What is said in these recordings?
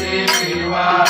देवा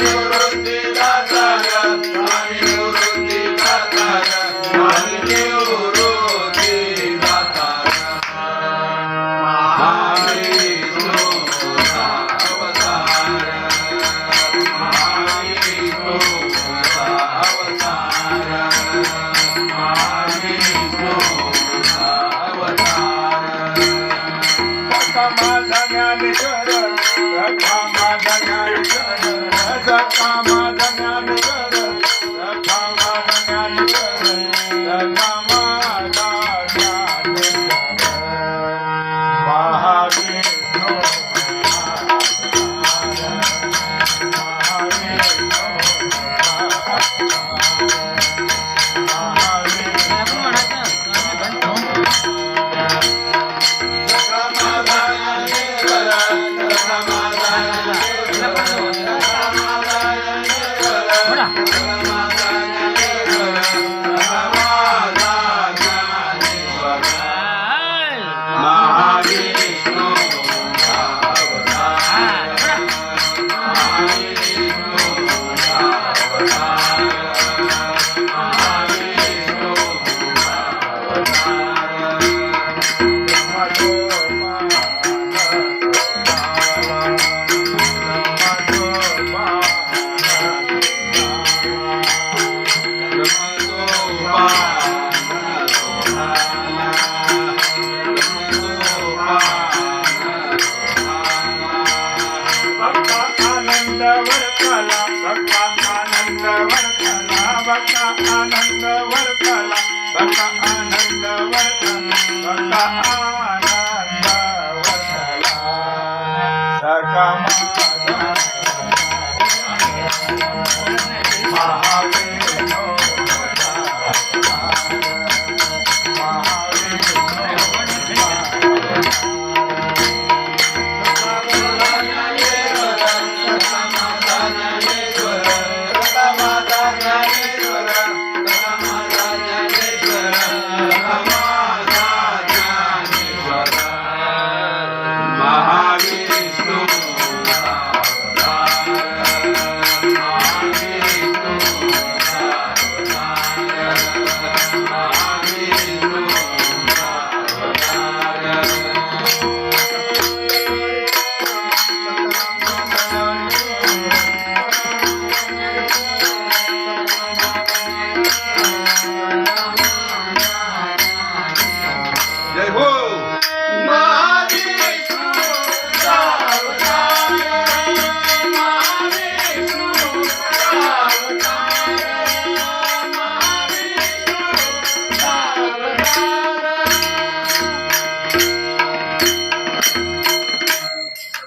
கைகொடுத்திடா Thank you. वर्तला भक्ता आनंद वर्तला भक्ता आनंद वर्तला भक्ता आनंद वर्तला भक्ता आनंद